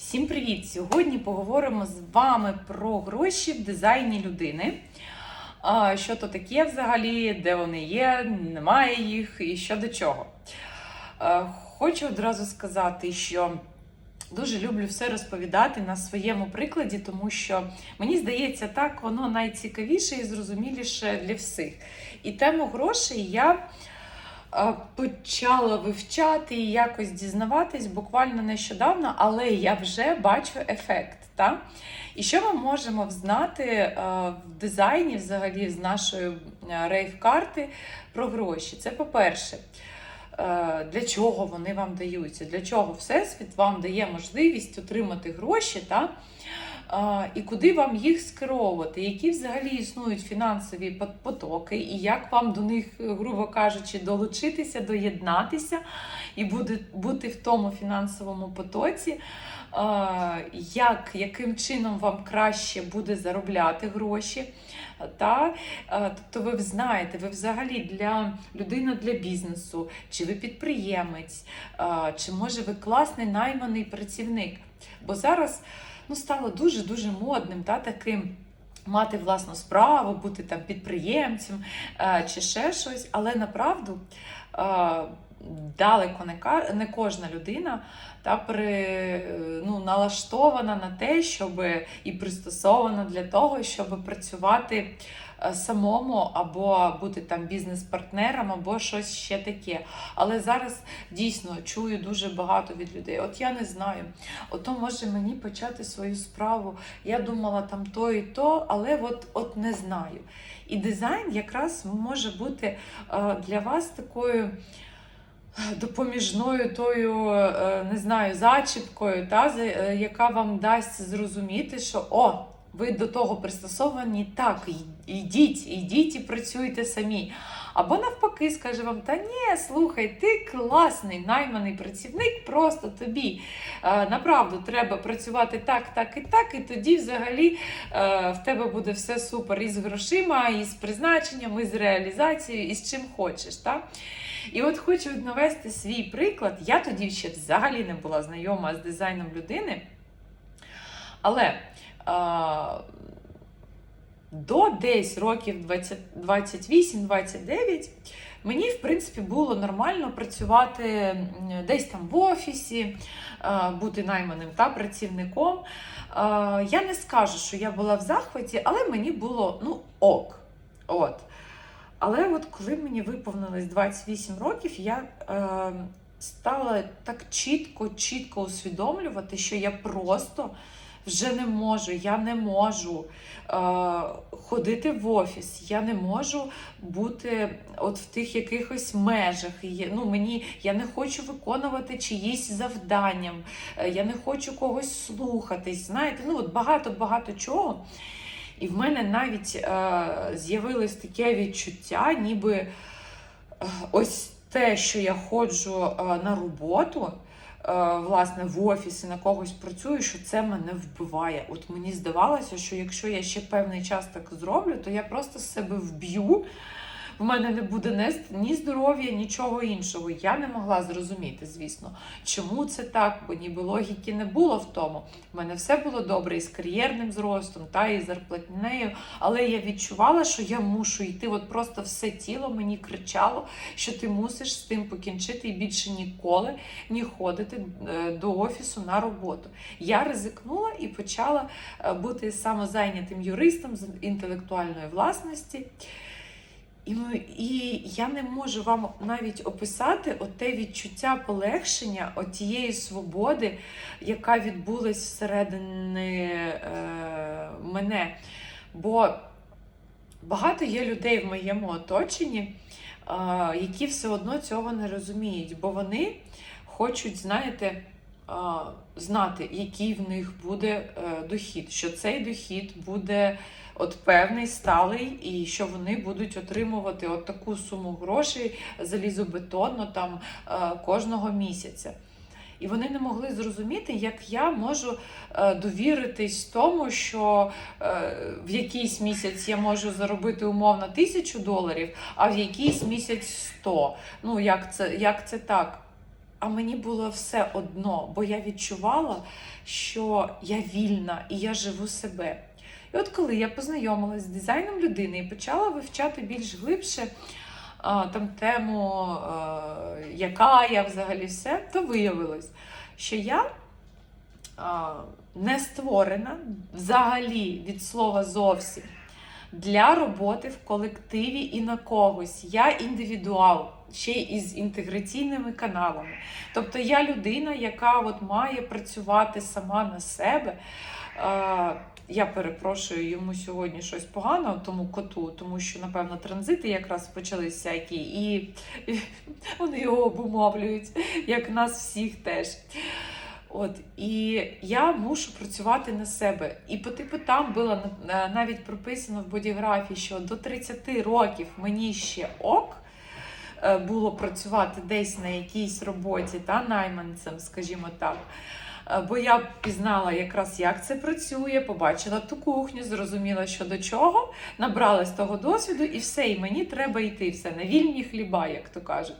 Всім привіт! Сьогодні поговоримо з вами про гроші в дизайні людини. Що то таке взагалі, де вони є, немає їх і що до чого. Хочу одразу сказати, що дуже люблю все розповідати на своєму прикладі, тому що мені здається, так воно найцікавіше і зрозуміліше для всіх. І тему грошей я почала вивчати і якось дізнаватись буквально нещодавно, але я вже бачу ефект. Та? І що ми можемо взнати е, в дизайні, взагалі, з нашої е, рейв-карти про гроші? Це по-перше, е, для чого вони вам даються? Для чого Всесвіт вам дає можливість отримати гроші? Та? І куди вам їх скеровувати, які взагалі існують фінансові потоки, і як вам до них, грубо кажучи, долучитися, доєднатися і бути в тому фінансовому потоці, як, яким чином вам краще буде заробляти гроші. Та? Тобто ви знаєте, ви взагалі для людина для бізнесу, чи ви підприємець, чи може ви класний найманий працівник. Бо зараз ну, стало дуже-дуже модним та, таким. Мати власну справу, бути там підприємцем е, чи ще щось, але направду е, далеко не кожна людина та при, е, ну, налаштована на те, щоб і пристосована для того, щоб працювати е, самому або бути там бізнес-партнером, або щось ще таке. Але зараз дійсно чую дуже багато від людей. От я не знаю, ото може мені почати свою справу. Я думала там то і то, але от, от не знаю. І дизайн якраз може бути е, для вас такою допоміжною тою, е, не знаю, зачіпкою, та, е, яка вам дасть зрозуміти, що о, ви до того пристосовані, так, йдіть, йдіть і працюйте самі. Або навпаки, скаже вам, та ні, слухай, ти класний найманий працівник, просто тобі е, направду треба працювати так, так і так, і тоді взагалі е, в тебе буде все супер і з грошима, і з призначенням, і з реалізацією, і з чим хочеш. Так? І от хочу навести свій приклад. Я тоді ще взагалі не була знайома з дизайном людини. Але а, до десь років 28-29 мені, в принципі, було нормально працювати десь там в офісі, а, бути найманим та працівником. А, Я не скажу, що я була в захваті, але мені було ну ок. От. Але от коли мені виповнилось 28 років, я е, стала так чітко, чітко усвідомлювати, що я просто вже не можу, я не можу е, ходити в офіс, я не можу бути от в тих якихось межах. Ну, мені, я не хочу виконувати чиїсь завдання, е, я не хочу когось слухатись. Знаєте, ну от багато-багато чого. І в мене навіть е, з'явилось таке відчуття, ніби е, ось те, що я ходжу е, на роботу, е, власне, в офісі на когось працюю, що це мене вбиває. От мені здавалося, що якщо я ще певний час так зроблю, то я просто себе вб'ю. В мене не буде ні, ні здоров'я, нічого іншого. Я не могла зрозуміти, звісно, чому це так, бо ніби логіки не було в тому. У мене все було добре і з кар'єрним зростом, та і зарплатнею. Але я відчувала, що я мушу йти. От просто все тіло мені кричало, що ти мусиш з тим покінчити і більше ніколи не ходити е, до офісу на роботу. Я ризикнула і почала е, бути самозайнятим юристом з інтелектуальної власності. І, і я не можу вам навіть описати те відчуття полегшення, тієї свободи, яка відбулась всередині е, мене. Бо багато є людей в моєму оточенні, е, які все одно цього не розуміють, бо вони хочуть, знаєте, е, знати, який в них буде е, дохід, що цей дохід буде от певний сталий, і що вони будуть отримувати от таку суму грошей залізобетонно там е, кожного місяця. І вони не могли зрозуміти, як я можу е, довіритись тому, що е, в якийсь місяць я можу заробити умовно тисячу доларів, а в якийсь місяць 100. Ну як це, як це так? а мені було все одно, бо я відчувала, що я вільна і я живу себе. І от коли я познайомилася з дизайном людини і почала вивчати більш глибше там тему, яка я взагалі все, то виявилось, що я не створена взагалі від слова зовсім для роботи в колективі і на когось. Я індивідуал, ще й із інтеграційними каналами. Тобто я людина, яка от має працювати сама на себе. Е, Я перепрошую йому сьогодні щось погано, тому коту, тому що, напевно, транзити якраз почались всякі, і, вони його обумовлюють, як нас всіх теж. От і я мушу працювати на себе. І по типу там було навіть прописано в бодіграфії, що до 30 років мені ще ок е, було працювати десь на якійсь роботі та найманцем, скажімо так. Е, Бо я пізнала якраз, як це працює, побачила ту кухню, зрозуміла, що до чого, набралась того досвіду, і все, і мені треба йти все на вільні хліба, як то кажуть.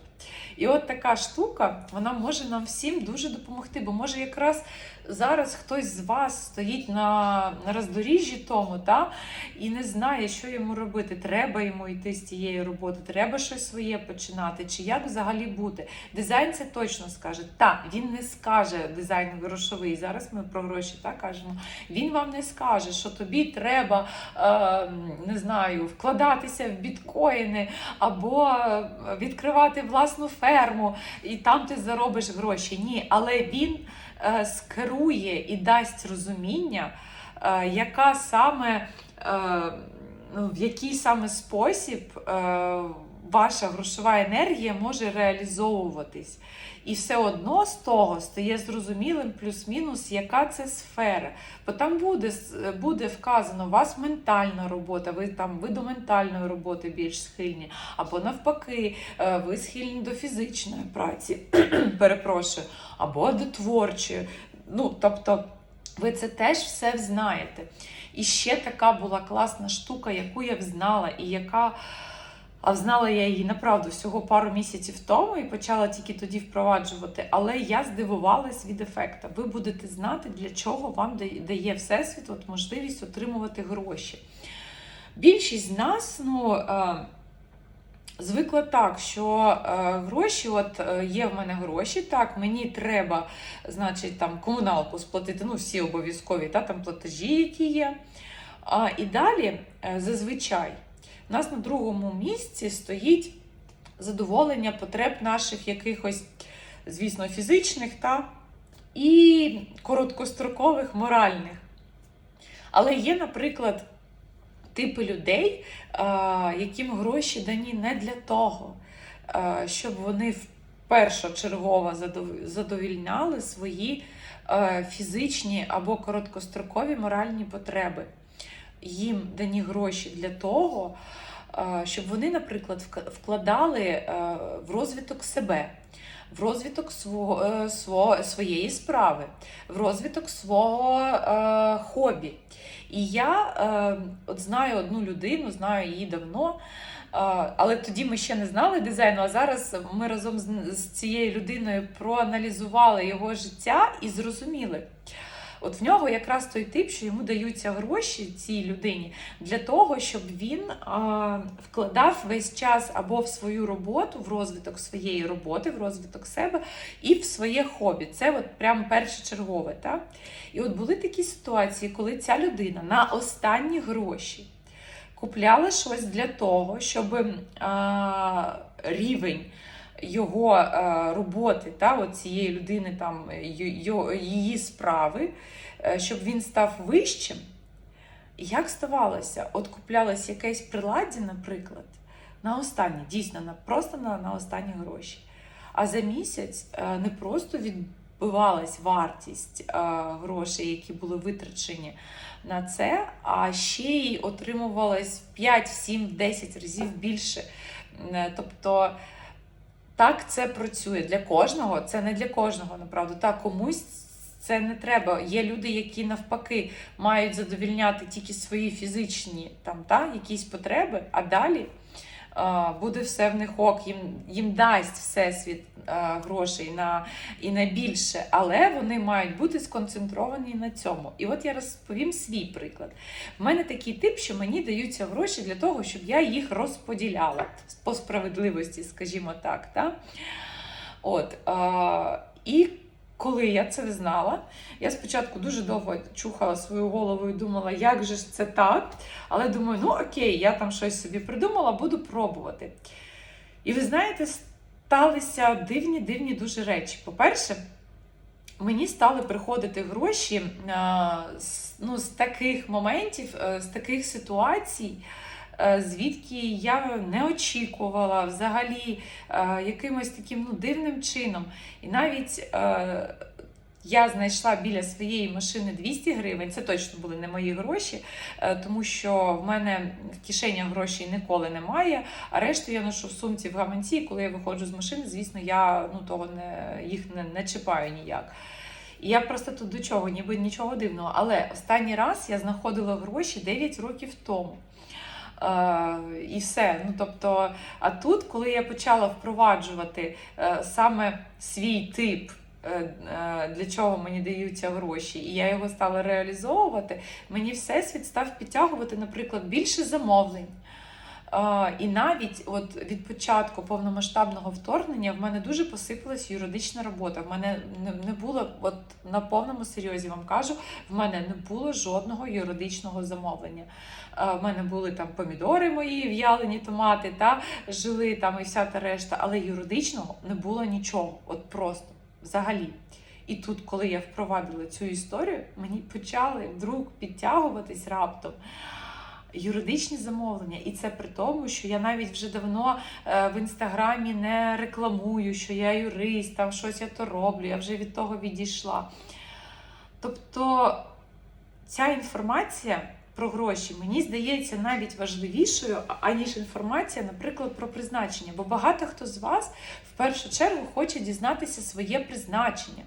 І от така штука, вона може нам всім дуже допомогти, бо може якраз зараз хтось з вас стоїть на, на роздоріжжі тому, та, і не знає, що йому робити. Треба йому йти з цієї роботи, треба щось своє починати, чи як взагалі бути. Дизайн це точно скаже. Так, він не скаже дизайн грошовий. Зараз ми про гроші так кажемо. Він вам не скаже, що тобі треба е, не знаю, вкладатися в біткоїни або е, відкривати власну ферму, і там ти заробиш гроші. Ні, але він е, скерує і дасть розуміння, е, яка саме, е, ну, в який саме спосіб е, ваша грошова енергія може реалізовуватись. І все одно з того стає зрозумілим плюс-мінус, яка це сфера. Бо там буде, буде вказано, у вас ментальна робота, ви там ви до ментальної роботи більш схильні, або навпаки, е, ви схильні до фізичної праці, перепрошую, або до творчої. Ну, тобто, ви це теж все знаєте. І ще така була класна штука, яку я взнала, і яка. А знала я її направду всього пару місяців тому і почала тільки тоді впроваджувати. Але я здивувалась від ефекта. Ви будете знати, для чого вам дає Всесвіт от можливість отримувати гроші. Більшість з нас, ну. е, Звикла так, що е, гроші, от е, є в мене гроші, так, мені треба, значить, там комуналку сплатити, ну, всі обов'язкові, та, там платежі, які є. А, і далі, е, зазвичай, у нас на другому місці стоїть задоволення потреб наших якихось, звісно, фізичних та і короткострокових моральних. Але є, наприклад, типи людей, е, яким гроші дані не для того, е, щоб вони першочергово задовільняли свої е, фізичні або короткострокові моральні потреби. Їм дані гроші для того, е, щоб вони, наприклад, вк- вкладали е, в розвиток себе, в розвиток свого, е, своєї справи, в розвиток свого хобі. І я от знаю одну людину, знаю її давно. Але тоді ми ще не знали дизайну, а зараз ми разом з цією людиною проаналізували його життя і зрозуміли. От в нього якраз той тип, що йому даються гроші цій людині для того, щоб він а, вкладав весь час або в свою роботу, в розвиток своєї роботи, в розвиток себе і в своє хобі. Це от прям першочергове. Так? І от були такі ситуації, коли ця людина на останні гроші купляла щось для того, щоб а, рівень його е, роботи, та, от цієї людини, там, й- її справи, е, щоб він став вищим. Як ставалося? От куплялось якесь приладдя, наприклад, на останні, дійсно, на, просто на, на останні гроші. А за місяць е, не просто відбивалась вартість е, грошей, які були витрачені на це, а ще й отримувалось 5, 7, 10 разів більше. Е, Тобто так це працює для кожного, це не для кожного, направду. Так, комусь це не треба. Є люди, які навпаки мають задовільняти тільки свої фізичні там, та, якісь потреби, а далі буде все в них ок, їм, їм дасть всесвіт е, грошей на і на більше, але вони мають бути сконцентровані на цьому. І от я розповім свій приклад. У мене такий тип, що мені даються гроші для того, щоб я їх розподіляла по справедливості, скажімо так. Та? От, е, і коли я це знала, я спочатку дуже довго чухала свою голову і думала, як же ж це так. Але думаю, ну окей, я там щось собі придумала, буду пробувати. І ви знаєте, сталися дивні, дивні дуже речі. По-перше, мені стали приходити гроші ну, з таких моментів, е, з таких ситуацій. Е, Звідки я не очікувала взагалі е, якимось таким ну, дивним чином. І навіть е, я знайшла біля своєї машини 200 гривень. Це точно були не мої гроші, тому що в мене в кишені грошей ніколи немає. А решту я ношу в сумці в гаманці. І коли я виходжу з машини, звісно, я ну, того не, їх не, не чіпаю ніяк. І я просто тут до чого, ніби нічого дивного. Але останній раз я знаходила гроші 9 років тому. Е, і все. Ну, тобто, а тут, коли я почала впроваджувати е, саме свій тип, е, для чого мені даються гроші, і я його стала реалізовувати, мені всесвіт став підтягувати, наприклад, більше замовлень. І навіть от від початку повномасштабного вторгнення в мене дуже посипалась юридична робота. В мене не, було, от на повному серйозі вам кажу, в мене не було жодного юридичного замовлення. В мене були там помідори мої, в'ялені томати, та жили там і вся та решта, але юридичного не було нічого. От просто взагалі. І тут, коли я впровадила цю історію, мені почали вдруг підтягуватись раптом юридичні замовлення. І це при тому, що я навіть вже давно е, в інстаграмі не рекламую, що я юрист, там щось я то роблю, я вже від того відійшла. Тобто ця інформація про гроші мені здається навіть важливішою, аніж інформація, наприклад, про призначення. Бо багато хто з вас в першу чергу хоче дізнатися своє призначення.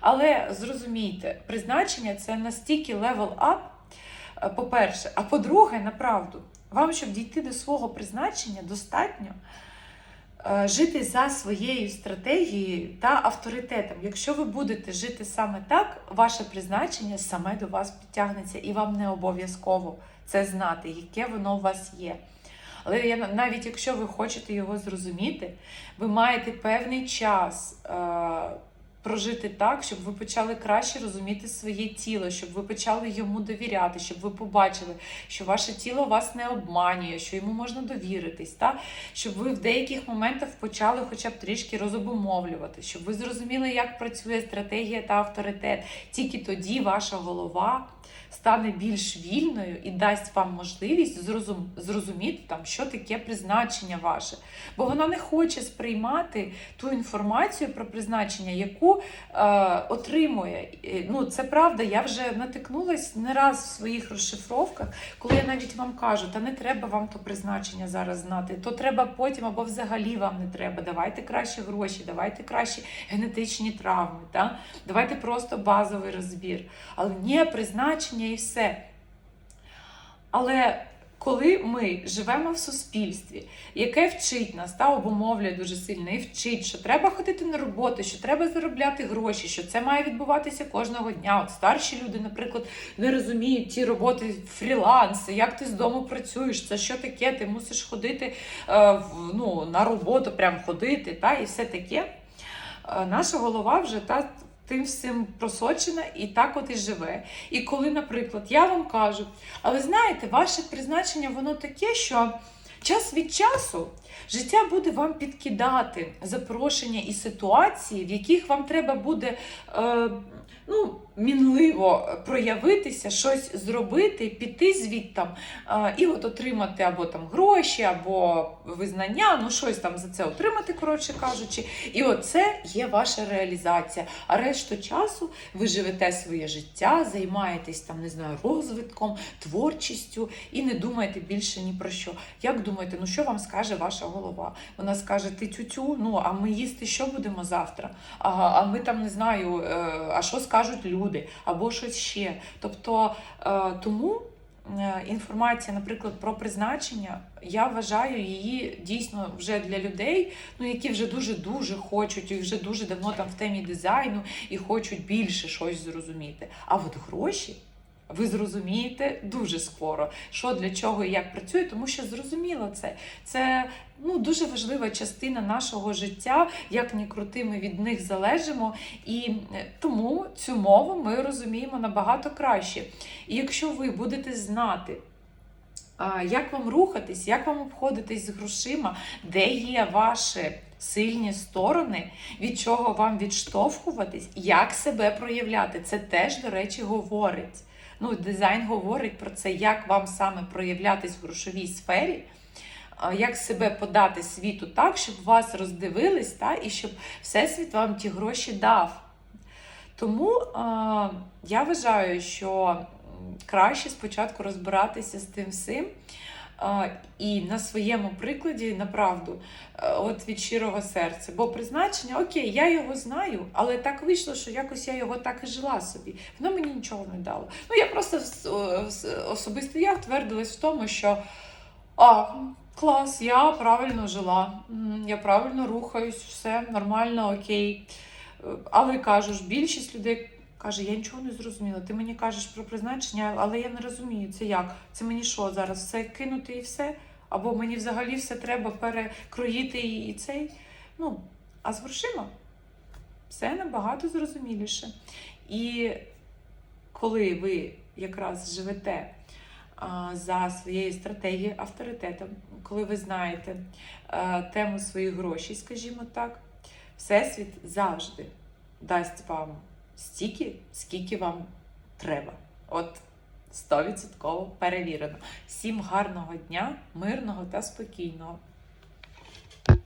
Але зрозумійте, призначення це настільки up, е, по-перше, а по-друге, направду, вам, щоб дійти до свого призначення, достатньо е, жити за своєю стратегією та авторитетом. Якщо ви будете жити саме так, ваше призначення саме до вас підтягнеться, і вам не обов'язково це знати, яке воно у вас є. Але навіть якщо ви хочете його зрозуміти, ви маєте певний час е, прожити так, щоб ви почали краще розуміти своє тіло, щоб ви почали йому довіряти, щоб ви побачили, що ваше тіло вас не обманює, що йому можна довіритись, та? щоб ви в деяких моментах почали хоча б трішки розобумовлювати, щоб ви зрозуміли, як працює стратегія та авторитет. Тільки тоді ваша голова стане більш вільною і дасть вам можливість зрозум... зрозуміти, там, що таке призначення ваше. Бо вона не хоче сприймати ту інформацію про призначення, яку е, отримує. Ну, це правда, я вже натикнулась не раз в своїх розшифровках, коли я навіть вам кажу, та не треба вам то призначення зараз знати, то треба потім або взагалі вам не треба. Давайте краще гроші, давайте краще генетичні травми, та? давайте просто базовий розбір. Але ні, призначення і все. Але коли ми живемо в суспільстві, яке вчить нас та обумовлює дуже сильно і вчить, що треба ходити на роботу, що треба заробляти гроші, що це має відбуватися кожного дня. От старші люди, наприклад, не розуміють ті роботи фріланси, як ти з дому працюєш, це що таке, ти мусиш ходити е, ну, на роботу, прям ходити, та і все таке. Е, наша голова вже та тим всім просочена і так от і живе. І коли, наприклад, я вам кажу, а ви знаєте, ваше призначення воно таке, що час від часу життя буде вам підкидати запрошення і ситуації, в яких вам треба буде. Е, Ну, мінливо проявитися, щось зробити, піти звідтам і от отримати або там гроші, або визнання, ну щось там за це отримати, коротше кажучи. І оце є ваша реалізація. А решту часу ви живете своє життя, займаєтесь там, не знаю, розвитком, творчістю і не думаєте більше ні про що. Як думаєте, ну що вам скаже ваша голова? Вона скаже: ти тютю, ну а ми їсти що будемо завтра? А, а ми там не знаю, е, а що скажуть люди, або щось ще. Тобто е, тому е, інформація, наприклад, про призначення, я вважаю її дійсно вже для людей, ну які вже дуже дуже хочуть, і вже дуже давно там в темі дизайну і хочуть більше щось зрозуміти. А от гроші. Ви зрозумієте дуже скоро, що для чого і як працює, тому що зрозуміло це. Це ну, дуже важлива частина нашого життя, як ні крути, ми від них залежимо. І е, тому цю мову ми розуміємо набагато краще. І якщо ви будете знати, як вам рухатись, як вам обходитись з грошима, де є ваші сильні сторони, від чого вам відштовхуватись, як себе проявляти, це теж, до речі, говорить. Ну, дизайн говорить про це, як вам саме проявлятись в грошовій сфері, як себе подати світу так, щоб вас роздивились, та, і щоб Всесвіт вам ті гроші дав. Тому е, я вважаю, що краще спочатку розбиратися з тим всім. І на своєму прикладі, направду, е, от від щирого серця. Бо призначення, окей, я його знаю, але так вийшло, що якось я його так і жила собі. Воно мені нічого не дало. Ну, я просто особисто я втвердилась в тому, що а, клас, я правильно жила, я правильно рухаюсь, все нормально, окей. Е, Але кажу ж, більшість людей каже, я нічого не зрозуміла. Ти мені кажеш про призначення, але я не розумію, це як? Це мені що зараз? Все кинути і все? Або мені взагалі все треба перекроїти і, і цей? Ну, а з грошима все набагато зрозуміліше. І коли ви якраз живете а, за своєю стратегією авторитетом, коли ви знаєте а, тему своїх грошей, скажімо так, Всесвіт завжди дасть вам стільки, скільки вам треба. От 100% перевірено. Всім гарного дня, мирного та спокійного.